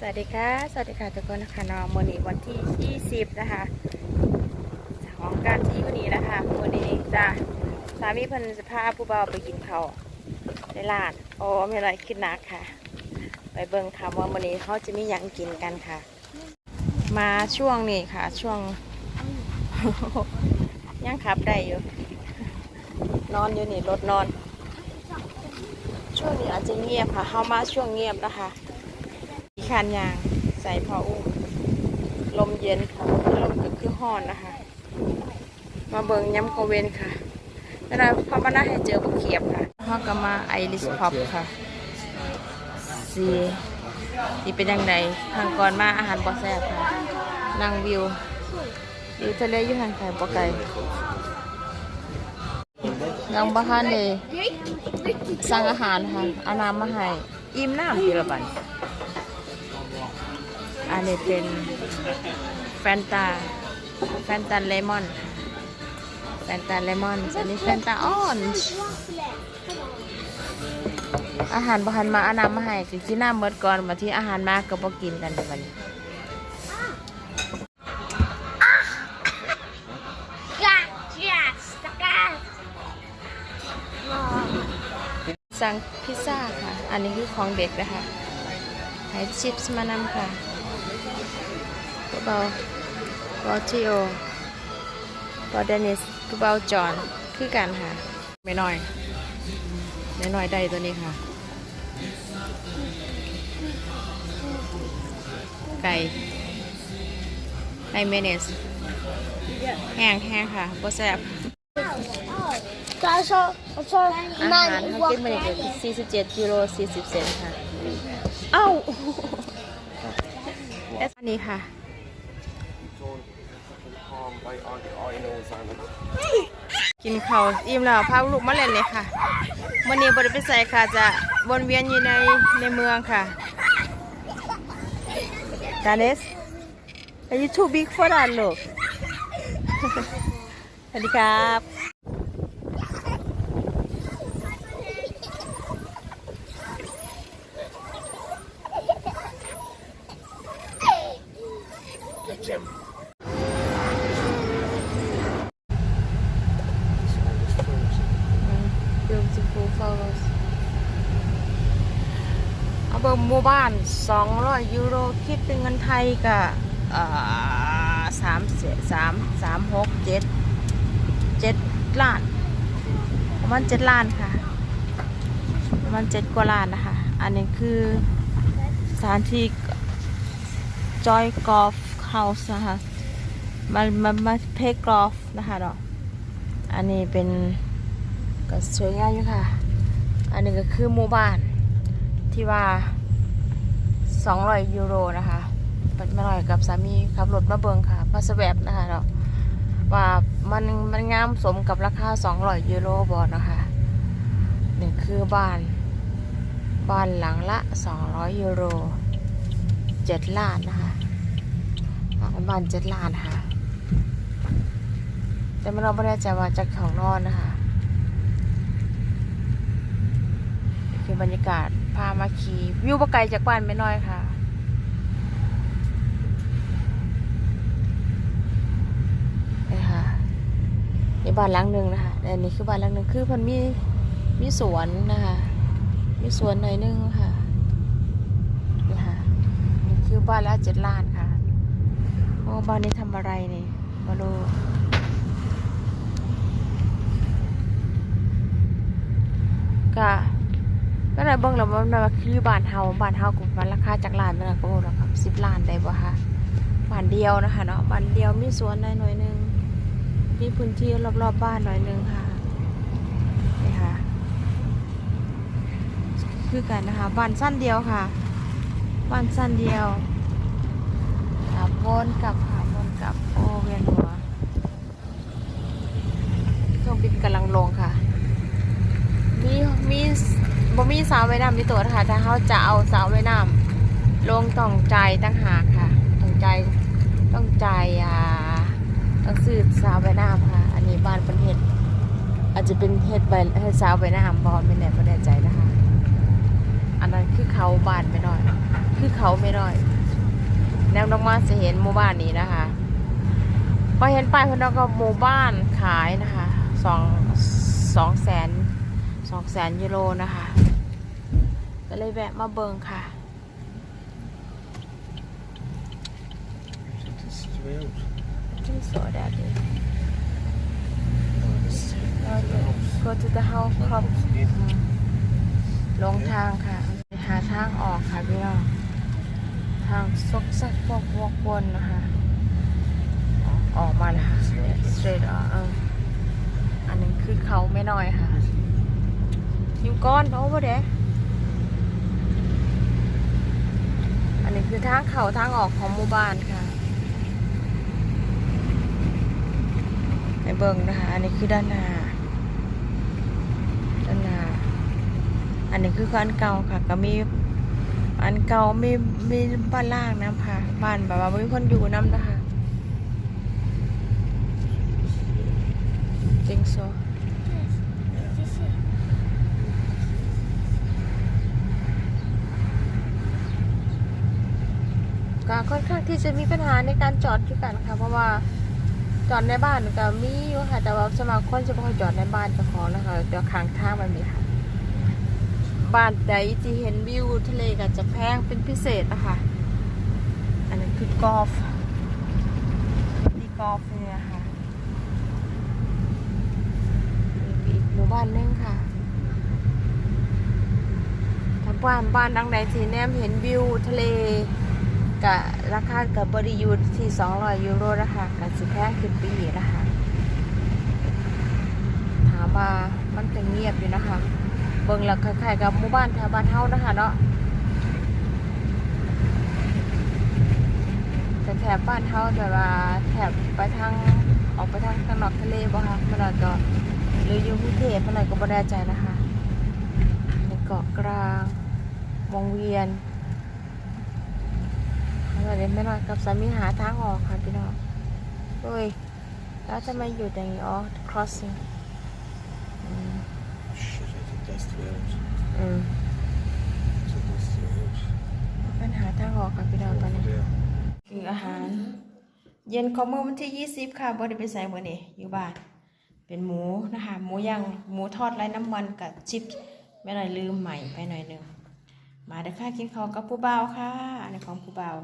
สวัสดีค่ะ สวัสดีค่ะทุกคนนะคะนอมนีวันที่ 20 นะคะของการที่วันนี้นะคะมื่อนี้จะสามีพันจะพาผู้เบาวไปกินข้าวในร้านโอ้ไม่ไรคิดนักค่ะ ไปเบิ่งค่ะว่ามื่อนี้เขาจะมีหยังกินกันค่ะ มาช่วงนี้ค่ะ ช่วงยังขับได้อยู่ นอนอยู่นี่รถนอน ช่วงนี้อาจจะเงียบค่ะเข้ามาช่วงเงียบนะคะ คานยางใส่พออุ้มลมเย็นค่ะลมก็คือห้อนนะคะ มาเบิงย้ำโเวนค่ะแล้วเราพอมาหน้าให้เจอบุกเขียบค่ะเขาก็มาไอริสพับค่ะสีสีเป็นยังไงทางก่อนมาอาหารบอแซ่บค่ะนั่งวิววิวทะเลอยู่ห่างไกลบ่ไกลยังบ้านเลยสั่งอาหารค่ะอาน้ำมาให้อิ่มน้ำทีละบัน อันนี้เป็นแฟนตา แฟนตาเลมอน แฟนตาเลมอนอันนี้แฟนตาออนช์อาหารบหันมาอาน้ำมาให้กินที่น้ำเมิดก่อนมาที่อาหารมากก็บ่กินกันวันนี้สั่งพิซซ่าค่ะ อันนี้คือของเด็กนะคะให้ชิปส์มานำค่ะ ผู้เบาบอทิโอบอเดนิสผู้เบาจอนคือกันค่ะไม่น้อยไม่น้อยได้ตัวนี้ค่ะ ไก่ไก่เมเนสแห้งแห้งค่ะโบแซ่บ Jag sa, jag sa อาหารทั้งกินมาเนี่ยคือ47กิโล40เซนค่ะ เอ้าและอันนี้ค่ะ กินข้าวอิ่มแล้วพาลูกมาเล่นเลยค่ะวันนี้บริไปใส่ค่ะจะวนเวียนอยู่ในในเมืองค่ะดานิส Are you too big for that ลูกสวัสดีครับ อาเบอร์หมู่บ้าน 200 ยูโรคิดเป็นเงินไทยก็สามสามสามหกเจ็ดเจ็ดล้านประมาณเจ็ดล้านค่ะประมาณเจ็ดกว่าล้านนะคะ อันนี้คือสถานที่จอยกอล์ฟเฮาส์นะคะมามามาเพย์กอล์ฟนะคะเนาะอันนี้เป็นก็สวยงามอยู่ค่ะ อันนี้ก็คือหมู่บ้าน ที่ว่า 200 ยูโรนะคะเป็นมาหน่อยกับสามีขับรถมาเบิงค่ะมาสแวบนะคะเนาะว่ามันมันงามสมกับราคา 200 ยูโรบอนะคะนี่คือบ้าน บ้านหลังละ 200 ยูโร 7 ล้านนะคะบ้าน7ล้านค่ะแต่ไม่เราไม่แน่ใจว่าจะของนอนนะคะ คือ บรรยากาศพามาขี่วิวปะไกลจากบ้านไม่น้อยค่ะ นี่ค่ะนี่บ้านหลังหนึ่งนะคะอันนี้คือบ้านหลังหนึ่งคือมันมีมีสวนนะคะ มีสวนหน่อยหนึงค่ะ นี่ค่ะ นี่คือบ้านละเจ็ดล้านค่ะ โอ้บ้านนี้ทำอะไรนี่มาดูก็ ก็เลยเบิ่งแล้วมันว่าคือบ้านเฮาบ้านเฮากูมันราคาจากล้านนั่นนะก็บ่รู้ครับสิบล้านได้บ่คะบ้านเดียวนะคะเนาะบ้านเดียวมีสวนได้หน่อยหนึงมีพื้นที่รอบๆบบ้านหน่อยหนึงค่ะนี่ค่ะ คือกันนะคะบ้านสั้นเดียวค่ะบ้านสั้นเดียวขับวนกลับค่ะวนกลับโอเวียนหัวเครื่องบินกำลังลงค่ะ บ่มีสาวไว้น้ำที่ตัวนะคะถ้าเขาจะเอาสาวไว้น้ำลงต้องใจตั้งหากค่ะต้องใจต้องใจอ่าต้องซื้อสาวไว้น้ำค่ะ อันนี้บ้านเป็นเห็ดอาจจะเป็นเห็ดใบให้สาวไว้น้ำบอลไม่แน่ไม่แน่ใจนะคะ อันนั้นคือเขาบ้านไม่น้อย คือเขาไม่น้อยแนวลงมาจะเห็นหมู่บ้านนี้นะคะพอเห็นป้ายเพิ่นเอาก็หมู่บ้านขายนะคะสองสองแสนสอง แสนยูโรนะคะ ก็เลยแวะมาเบิงค่ะ Het is twee euros. ที่สวยแดดดี Oh, dat is twee euros. go to the house club Niet. ลงทางค่ะ หาทางออกค่ะพี่น้องทางซกซักวกวกวนนะคะ ออกมาแล้วค่ะ straight ออกเอออันนึงคือเขาไม่น้อยค่ะ ยิมก้อนโอ้โหเด้อันนี้คือทางเขาทางออกของหมู่บ้านค่ะในเบิงนะคะ อันนี้คือด้านหน้าด้านหน้าอันนี้คืออันเก่าค่ะ ก็มีอันเก่ามีมีบ้านล่างน้ำค่ะ บ้านแบบว่าไม่มีคนอยู่น้ำนะคะจริงโซ谢谢。ก็ ค่อนข้างที่จะมีปัญหาในการจอดที่กันค่ะ เพราะว่าจอดในบ้านก็มีอยู่ค่ะ แต่ว่าสมัครคนจะไม่ค่อยจอดในบ้านเจ้าของนะคะเดี๋ยวข้างทางมันมีค่ะ บ้านใดที่เห็นวิวทะเลก็จะแพงเป็นพิเศษนะคะ อันนั้คือกอล์ฟนี่กอล์ฟเนี่ยค่ะมีอีกหมู่บ้านนึงค่ะถ้าบ้านบ้านดังใดที่แนมเห็นวิวทะเล กะราคากับบริยูที่200ยูโรนะคะกับสิแพงขึ้นปีนะคะถามว่ามันก็เงียบอยู่นะคะ เบิ่งแล้วคล้ายๆกับหมู่บ้านแถวบ้านเฮานะคะเนาะแต่แถบบ้านเฮาแบบว่าแถบไปทางออกไปทางทางนอกทะเลบ่คะเมื่อไหร่ก็หรืออยู่กรุงเทพเมื่อไหร่ก็บ่แน่ใจนะคะในเกาะกลางวงเวียน เราเดี๋ยวไม่นอนกับสามีหาทางออกค่ะพี่น้องเฮ้ย แล้วทำไมอยู่อย่างนี้อ๋อ crossing อืม Shit, I think that's twee euros. อืม I think that's twee euros. ปัญหาทางออกค่ะพี่น้องตอนนี้ Yeah. คืออาหาร เย็นของเมื้อวันที่ 20 ค่ะบ่ได้ไปใส่มื้อนี้อยู่บ้าน เป็นหมูนะคะ หมูย่างหมูทอดไร้น้ำมันกับชิปไม่หน่อยลืมใหม่ไปหน่อยหนึง มาเด้อค่ะกินข้าวกับผู้บ่าวค่ะอันนี้ของผู้บ่าว